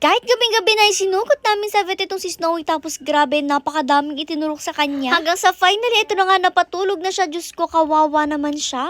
Kahit gabing-gabi na sinukot namin sa vet itong si Snowy tapos grabe napakadaming itinurok sa kanya. Hanggang sa finally ito na nga napatulog na siya. Diyos ko kawawa naman siya.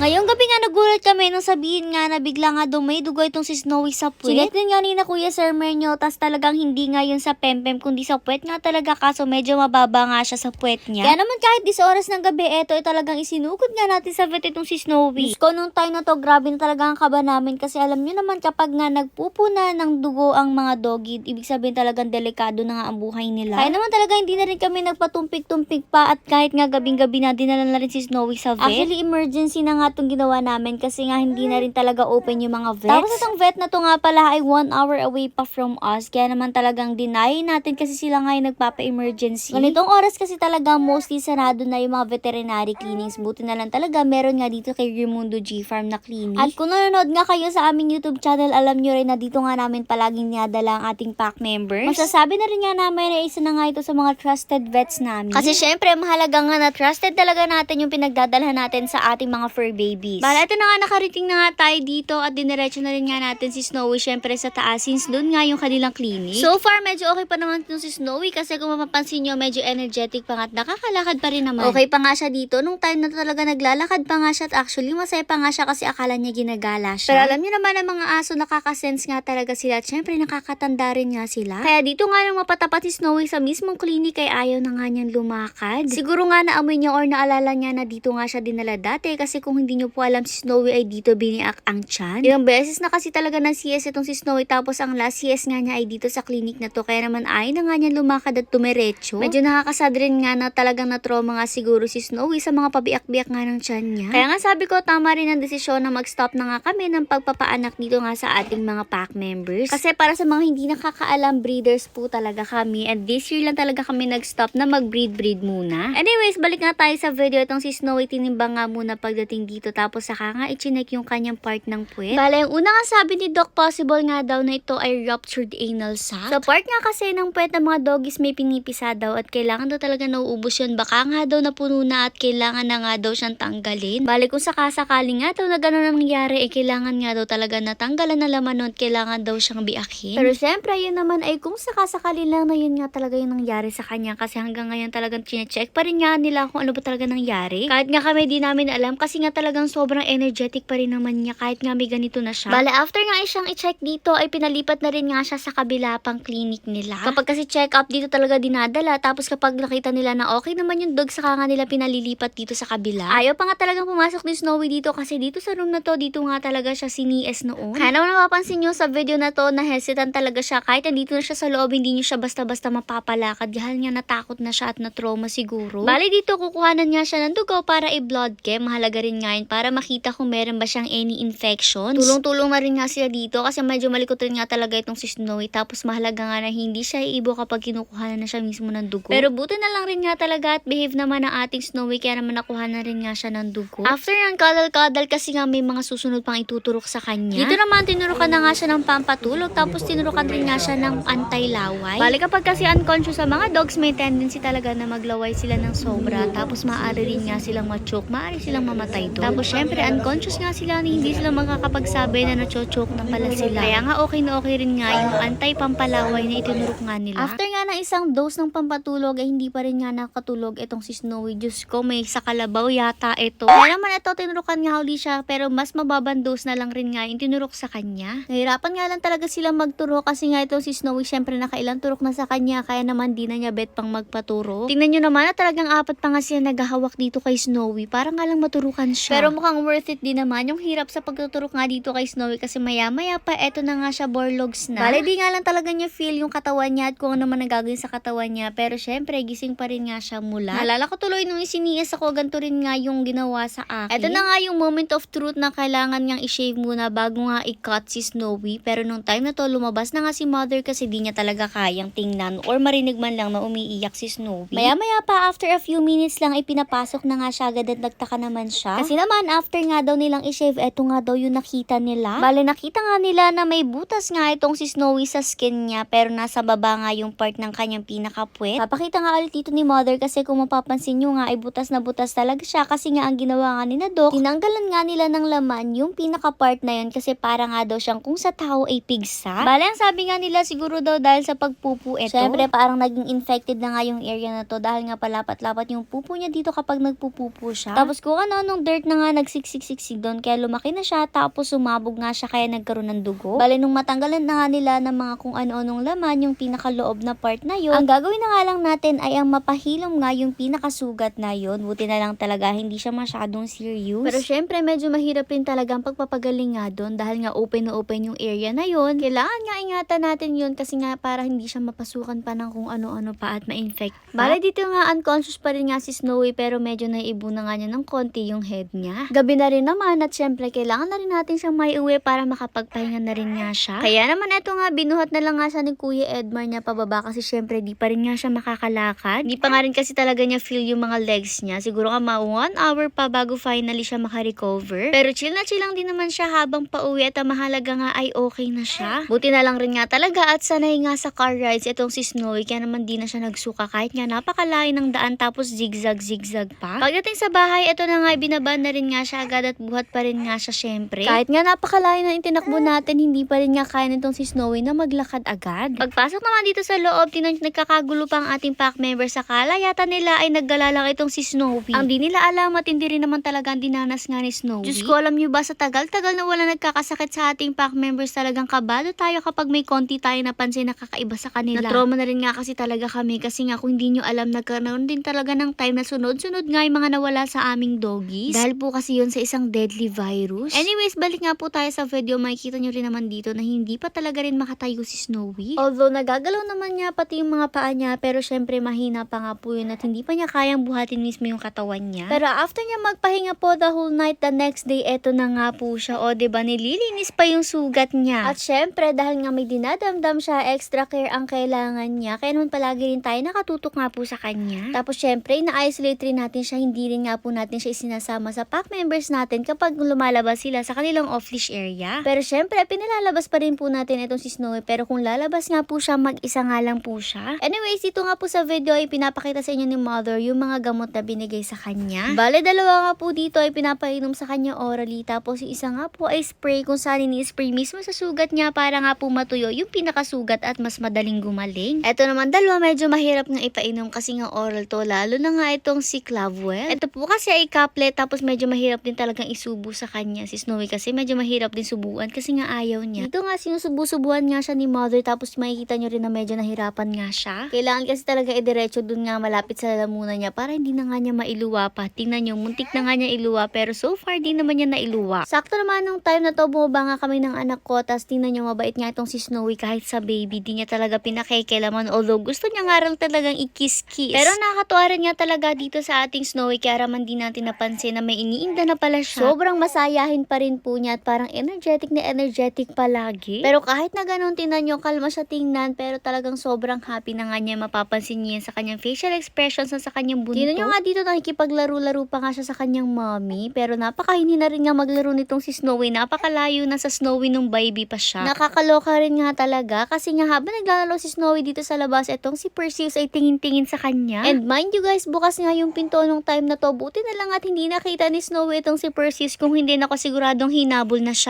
Ngayong gabi nga nagulat kami nung sabihin nga na bigla nga daw may dugo itong si Snowy sa puwet. Sinet din nga ni na Kuya Sir Mernyo tas talagang hindi nga yun sa pempem kundi sa puwet nga talaga kaso medyo mababa nga siya sa puwet niya. Kaya naman kahit 10 oras ng gabi eto ay talagang isinukot nga natin sa vet itong si Snowy. Diyos ko nung time na to grabe na talaga ang kaba namin kasi alam niyo naman kapag nga nagpupuna ng dugo ang mga doggy ibig sabihin talagang delikado na nga ang buhay nila. Kaya naman talaga hindi na rin kami nagpatumpik-tumpik pa at kahit nga gabing-gabi na dinala na rin si Snowy sa vet. Actually emergency na nga itong ginawa namin kasi nga hindi na rin talaga open yung mga vets. Tapos itong vet na to nga pala ay one hour away pa from us. Kaya naman talagang deny natin kasi sila nga yung nagpapa-emergency. Ganitong oras kasi talaga mostly sarado na yung mga veterinary clinics. Buti na lang talaga meron nga dito kay Raimundo G Farm na clinic. At kung nanonood nga kayo sa aming YouTube channel, alam nyo rin na dito nga namin palaging niadala ang ating pack members. Masasabi na rin nga namin na isa na nga ito sa mga trusted vets namin. Kasi syempre, mahalaga nga na trusted talaga natin yung pinagdadalhan natin sa ating mga fur babies. Bala, ito na nga nakarating na nga tayo dito at diniretso na rin nga natin si Snowy syempre sa taas since doon nga yung kanilang clinic. So far, medyo okay pa naman itong si Snowy kasi kung mapapansin nyo, medyo energetic pa nga at nakakalakad pa rin naman. Okay pa nga siya dito. Nung time na talaga naglalakad pa nga siya at actually masaya pa nga siya kasi akala niya ginagala siya. Pero alam niyo naman ang mga aso nakakasense nga talaga sila at syempre nakakatanda rin nga sila. Kaya dito nga nang mapatapat si Snowy sa mismong clinic ay ayaw na nga niyang lumakad. Siguro nga naamoy niya or naalala niya na dito nga siya dinala dati kasi kung hindi niyo po alam si Snowy ay dito biniak ang tiyan. Ilang beses na kasi talaga ng CS itong si Snowy tapos ang last CS nga niya ay dito sa clinic na to kaya naman ay na nga niya lumakad at tumiretso. Medyo nakakasad rin nga na talagang na-trauma nga siguro si Snowy sa mga pabiyak-biyak nga ng tiyan niya. Kaya nga sabi ko tama rin ang desisyon na mag-stop na nga kami ng pagpapaanak dito nga sa ating mga pack members. Kasi para sa mga hindi nakakaalam, breeders po talaga kami and this year lang talaga kami nag-stop na mag-breed-breed muna. Anyways, balik nga tayo sa video. Itong si Snowy tinimbang nga muna pagdating dito tapos saka nga ichinek yung kanyang part ng puwet. Bale, yung una nga sabi ni Doc Possible nga daw na ito ay ruptured anal sac. Sa part nga kasi ng puwet ng mga doggies may pinipisa daw at kailangan daw talaga nauubos yun. Baka nga daw napuno na at kailangan na nga daw siyang tanggalin. Bale, kung sakasakali nga daw na gano'n ang nangyari, eh kailangan nga daw talaga natanggalan na laman nun at kailangan daw siyang biakin. Pero syempre, yun naman ay kung sakasakali lang na yun nga talaga yung nangyari sa kanya kasi hanggang ngayon talagang chinecheck pa rin nga nila kung ano ba talaga nangyari. Kahit nga kami di namin alam kasi nga talagang sobrang energetic pa rin naman niya kahit nga may ganito na siya. Bale, after nga siyang i-check dito ay pinalipat na rin nga siya sa kabila pang clinic nila. Kapag kasi check up dito talaga dinadala tapos kapag nakita nila na okay naman yung dog saka nga nila pinalilipat dito sa kabila. Ayaw pa nga talagang pumasok ni Snowy dito kasi dito sa room na to dito nga talaga siya sinies noon. Kaya naman napapansin nyo sa video na to na hesitant talaga siya kahit nandito na siya sa loob hindi niyo siya basta-basta mapapalakad dahil nga natakot na siya at na-trauma siguro. Bali dito kukuhanan nga siya ng dugo para i-blood chem. Mahalaga rin nga yun para makita kung meron ba siyang any infections. Tulong-tulong na rin nga sila dito kasi medyo malikot rin nga talaga itong si Snowy tapos mahalaga nga na hindi siya iibo kapag kinukuhanan na siya mismo ng dugo. Pero buti na lang rin nga talaga at behave naman ang ating Snowy kaya naman nakuha na rin nga siya ng dugo. After ng kadal-kadal kasi nga may mga susunod pang ituturok sa kanya. Dito naman tinurukan na nga siya ng pampatulog tapos tinurukan rin nga siya ng anti-laway. Bali kapag kasi unconscious sa mga dogs may tendency talaga na maglaway sila ng sobra tapos maaari rin nga silang machoke, maaari silang mamatay doon. Tapos syempre unconscious nga sila na hindi sila makakapagsabi na nachochoke na pala sila. Kaya nga okay na okay rin nga yung anti-pampalaway na itinurok nga nila. After nga ng isang dose ng pampatulog ay hindi pa rin nga nakatulog itong si Snowy. Diyos ko, may sa kalabaw yata ito. Kaya naman ito, tinurukan nga uli siya pero mas mababang dose na lang rin nga yung tinurok sa kanya. Nahirapan nga lang talaga silang magturo kasi nga itong si Snowy syempre nakailang turok na sa kanya kaya naman di na niya bet pang magpaturo. Tingnan nyo naman na talagang apat pa nga sila naghahawak dito kay Snowy para nga lang maturukan siya. Pero mukhang worth it din naman yung hirap sa pagtuturok nga dito kay Snowy kasi maya maya pa eto na nga siya borlogs na. Bale di nga lang talaga niya feel yung katawan niya at kung ano man nagagawin sa katawan niya pero syempre gising pa rin nga siya mula. Nalala ko tuloy nung isinias ako ganito rin nga yung ginawa sa akin. Eto na nga yung moment of truth na kailangan niyang i-shave muna bago nga i-cut si Snowy pero nung time na to lumabas na nga si mother kasi di niya talaga kayang tingnan or marinig man lang na umiiyak si Snowy. Maya maya pa after a few minutes lang ay pinapasok na nga siya agad at nagtaka naman siya. Kasi naman, after nga daw nilang i-shave, eto nga daw yung nakita nila. Bale, nakita nga nila na may butas nga itong si Snowy sa skin niya, pero nasa baba nga yung part ng kanyang pinakapuwet. Papakita nga ulit dito ni Mother kasi kung mapapansin nyo nga, ay butas na butas talaga siya kasi nga ang ginawa nga ni na Doc, tinanggalan nga nila ng laman yung pinaka-part na yun kasi para nga daw siyang kung sa tao ay pigsa. Bale, ang sabi nga nila siguro daw dahil sa pagpupo ito. Siyempre, parang naging infected na nga yung area na to dahil nga palapat-lapat yung pupo niya dito kapag nagpupupo siya. Tapos kung ano, nung dirt na nga nagsiksik-siksik doon, kaya lumaki na siya, tapos sumabog nga siya kaya nagkaroon ng dugo. Bale, nung matanggalan na nga nila ng mga kung ano-anong laman, yung pinakaloob na part na yun, ang gagawin na nga lang natin ay ang mapahilom nga yung pinakasugat na yun. Buti na lang talaga, hindi siya masyadong serious. Pero syempre, medyo mahirap rin talaga ang pagpapagaling nga doon dahil nga open na open yung area na yun. Kailangan nga ingatan natin yun kasi nga para hindi siya mapasukan pa ng kung ano-ano pa at ma-infect. Bale, dito nga unconscious pa rin nga si Snowy pero medyo naiibo na nga niya ng konti yung head niya. Gabi na rin naman at syempre kailangan na rin natin siyang may uwi para makapagpahinga na rin nga siya. Kaya naman eto nga, binuhat na lang nga siya ni Kuya Edmar niya pababa kasi syempre di pa rin nga siya makakalakad. Di pa nga rin kasi talaga niya feel yung mga legs niya. Siguro nga mga one hour pa bago finally siya makarecover. Pero chill na chill lang din naman siya habang pauwi at mahalaga nga ay okay na siya. Buti na lang rin nga talaga at sanay nga sa car rides itong si Snowy kaya naman di na siya nagsuka kahit nga napakalayo ng daan tapos zigzag zigzag pa. Pagdating sa bahay, ito na nga binaba na rin nga siya agad at buhat pa rin nga siya syempre. Kahit nga napakalayo na itinakbo natin, hindi pa rin nga kaya nitong si Snowy na maglakad agad. Pagpasok naman dito sa loob, tinan nagkakagulo pa ang ating pack member sa kala. Yata nila ay naggala lang itong si Snowy. Ang di nila alam at hindi rin naman talaga ang dinanas nga ni Snowy. Diyos ko, alam nyo ba sa tagal-tagal na wala nagkakasakit sa ating pack members talagang kabado tayo kapag may konti tayo napansin na kakaiba sa kanila. Na-trauma na rin nga kasi talaga kami kasi nga kung hindi nyo alam nagkaroon din talaga ng time na sunod-sunod nga yung mga nawala sa aming doggies. Dahil po kasi yun sa isang deadly virus. Anyways, balik nga po tayo sa video. Makikita nyo rin naman dito na hindi pa talaga rin makatayo si Snowy. Although nagagalaw naman niya pati yung mga paa niya pero syempre mahina pa nga po yun at hindi pa niya kayang buhatin mismo yung katawan niya. Pero after niya magpahinga po the whole night, the next day, eto na nga po siya. O, ba nililinis pa yung sugat niya. At syempre, dahil nga may dinadamdam siya, extra care ang kailangan niya. Kaya naman palagi rin tayo nakatutok nga po sa kanya. Tapos syempre, na-isolate rin natin siya. Hindi rin nga po natin siya isinasama sa pack members natin kapag lumalabas sila sa kanilang off-leash area. Pero syempre, pinalalabas pa rin po natin itong si Snowy. Pero kung lalabas nga po siya, mag-isa nga lang po siya. Anyways, dito nga po sa video ay pinapakita sa inyo ni Mother yung mga gamot na binigay sa kanya. Bale, dalawa nga po dito ay pinapainom sa kanya orally. Tapos yung isa nga po ay spray kung saan ini-spray mismo sa sugat niya para nga po matuyo yung pinakasugat at mas madaling gumaling. Ito naman dalawa medyo mahirap nga ipainom kasi nga oral to lalo na nga itong si Clavwell. Ito po kasi ay kaplet tapos medyo mahirap din talagang isubo sa kanya si Snowy kasi medyo mahirap din subuan kasi nga ayaw niya. Ito nga sinusubu-subuan nga siya ni mother tapos makikita nyo rin na medyo nahirapan nga siya. Kailangan kasi talaga idiretso dun nga malapit sa lalamunan niya para hindi na nga niya mailuwa pa. Tingnan nyo, muntik na nga niya iluwa pero so far di naman niya nailuwa. Sakto naman nung time na to bumaba nga kami ng anak ko tapos tingnan nyo mabait nga itong si Snowy kahit sa baby di niya talaga pinakikailaman although gusto niya nga rin talagang ikis-kiss. Pero nakakatuwa rin nga talaga dito sa ating Snowy kaya raman di natin napansin na may iniinda na pala siya. Sobrang masayahin pa rin po niya at parang energetic na energetic palagi. Pero kahit na ganun tingnan nyo kalma siya tingnan pero talagang sobrang happy na nga niya mapapansin niya sa kanyang facial expressions na sa kanyang buntot. Tingnan nyo nga dito nakikipaglaro-laro pa nga siya sa kanyang mommy pero napakahini na rin nga maglaro nitong si Snowy. Napakalayo na sa Snowy nung baby pa siya. Nakakaloka rin nga talaga kasi nga habang naglalaro si Snowy dito sa labas, etong si Perseus ay tingin-tingin sa kanya. And mind you guys, bukas nga yung pinto nung time na to. Buti na lang at hindi nakita ni Snowy itong si Perseus kung hindi na ako siguradong hinabol na siya.